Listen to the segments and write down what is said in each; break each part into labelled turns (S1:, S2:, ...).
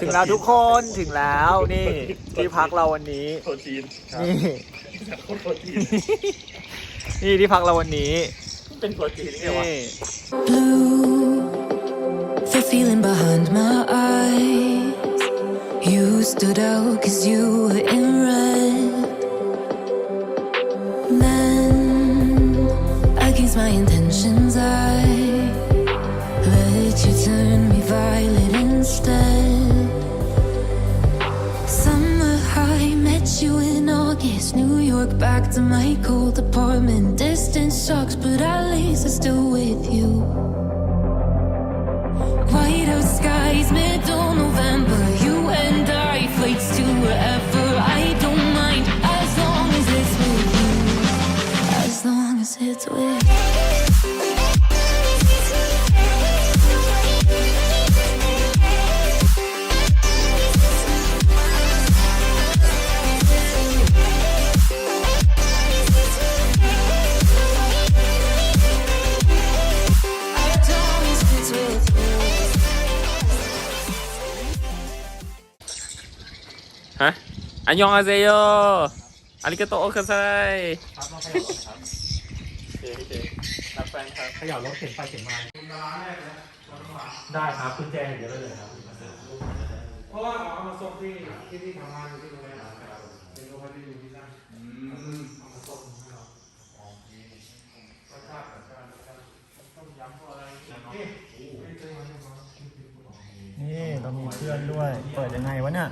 S1: ถึงแล้วทุกคนถึงแล้วนี่ที่พักเราวันนี้
S2: โปรตีน
S1: นี่
S2: โคตรโปรตีน
S1: นี่ที่พักเราวันนี้
S2: เป็นโปรตีนไงวะ
S1: นี่
S3: blue. The feeling behind my eyes. You stood out cause you were in you in August. New York, back to my cold apartment. Distance sucks, but at least I'm still with you. White out skies,
S1: อันยองอาเซโยอาริกาโตโอคาไซ
S2: ครับน้องขยับรถครับโอเคโอเครับแฟนครับขยับรถเข็นไปเข็นมาได้ครับคุณแจเดี๋ยวได้เลยครับ
S4: เพราะว่าเอามาส่งที่ที่ที่ทำงานอยู่ที่โรงแรมครับเป็นโรงแรมที่อยู่ที่นั่นเอามาส่งให้เราโอเครสชาติแบบการกาต้มยำพวกอะไรนี่นี่
S1: เรามีเพื่อนด้วย เปิดยังไงวะเนี่ย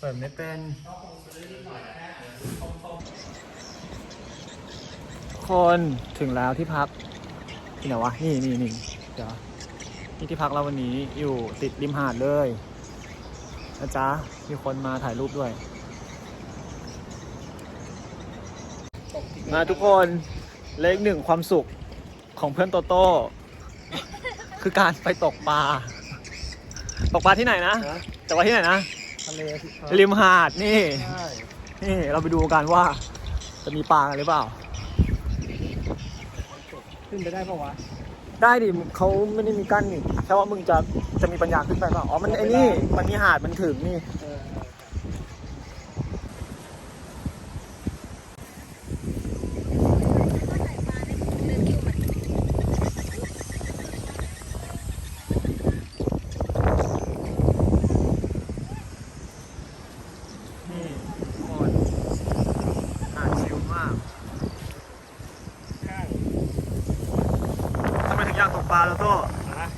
S1: เปิดไม่เป็น คนถึงแล้วที่พักที่ไหนวะ นี่นี่นี่เดี๋ยวนี่ที่พักเราวันนี้อยู่ติดริมหาดเลยนะจ๊ะ มีคนมาถ่ายรูปด้วย มาทุกคนเลขหนึ่งความสุขของเพื่อนโตโต้ คือการไปตกปลา ตกปลาที่ไหนนะตกปลาที่ไหนนะ
S2: ทะเลสิครับ
S1: ริมหาดนี่
S2: ใช่
S1: นี่เราไปดูกันว่า จะมีปลากันหรือเปล่า
S2: ขึ้นไปได้ปะวะ
S1: ได้ดิเขาไม่ได้มีกั้นนี่แค่ว่ามึงจะจะมีปัญญาขึ้นไปเปล่าอ๋อมันไอ้นี่มันมีหาดมันถึงนี่
S2: เออ
S1: นี่ทุกคนหาดชิลมากทำไมถึงอยากตก ปลาแล้วก็
S2: นะ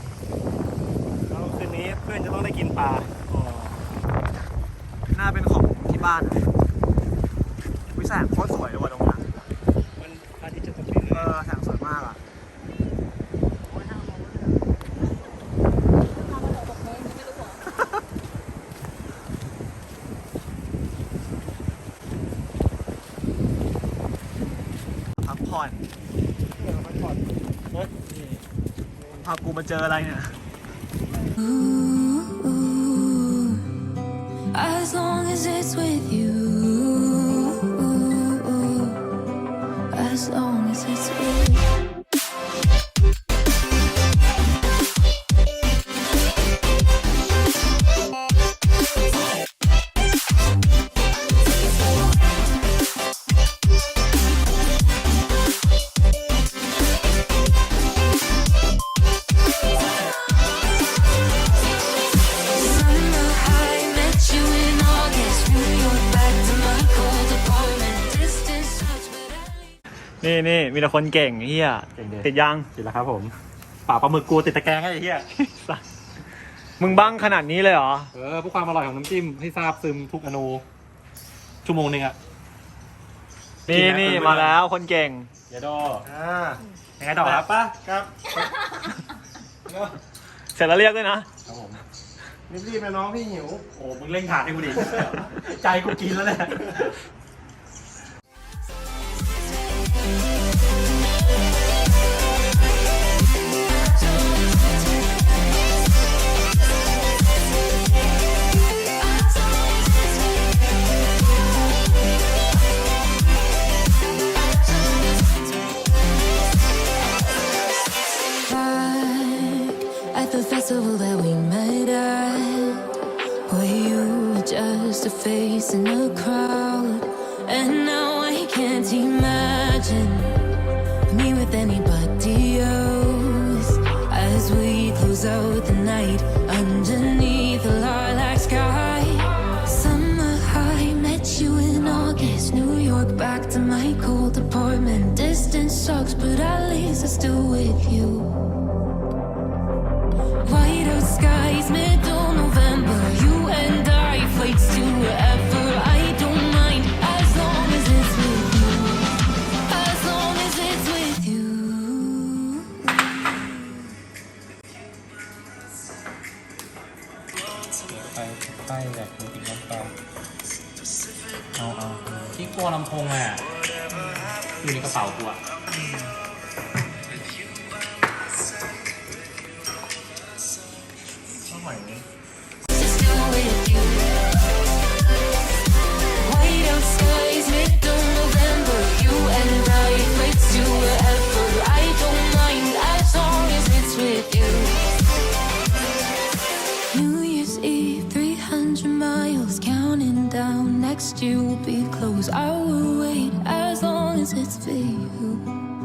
S2: แล้วคืนนี้เพื่อนจะต้องได้กินปลา
S1: น่าเป็นของที่บ้านอะวิแสงโคตรสวยเลยว่ะตรงนั้น
S2: มันอาทิตย์จะตกดิน
S1: เออแสงสวยมากอะพักผ่อน
S2: มันถอดเฮ้ยนี่
S1: พากูมาเจออะไรเนี่ย
S3: Ooh, as long as it's with you.
S1: นี่นี่มีแต่คนเก่งเฮีย
S2: เก่งเด็
S1: ติดยัง
S2: ติดแล้วครับผมป่าปลาหมึกกูติดตะแกรงให้ไอ้เหี้ย
S1: สัสมึงบ้างขนาดนี้เลยเหรอ
S2: เออเพื่อความอร่อยของน้ำจิ้มให้ทราบซึมทุกอนูชั่วโมงหนึ่งอะ
S1: นี่
S2: กินนะ
S1: นี่
S2: คุณ
S1: มาแล้วคนเก่ง
S2: เดี๋ยวดออ่ายังไงต่อครับป้าครับ
S1: เสร็จแล้วเรียกด้วยนะ
S2: ครับผม
S4: รีบๆนะน้องพี่หิว
S2: โอ้มึงเร่งถาดให้กูดิใจกูกินแล้วแหละ
S3: face in a crowd. And now I can't imagine me with anybody else as we close out the night underneath the lilac sky. Summer high, met you in August. New York, back to my cold apartment. Distance sucks, but at least I'm still with you.
S2: ลัวลำโพงอ่ะอยู่ในกระเป๋ากูอ่ะ
S1: ข้าวหอย
S3: Still with you. White out skies, middle November. You and I, flights to wherever. I don't mind as long as it's with you. New Year's Eve, 300 miles, counting down. Next year will be close. I will wait as long as it's for you.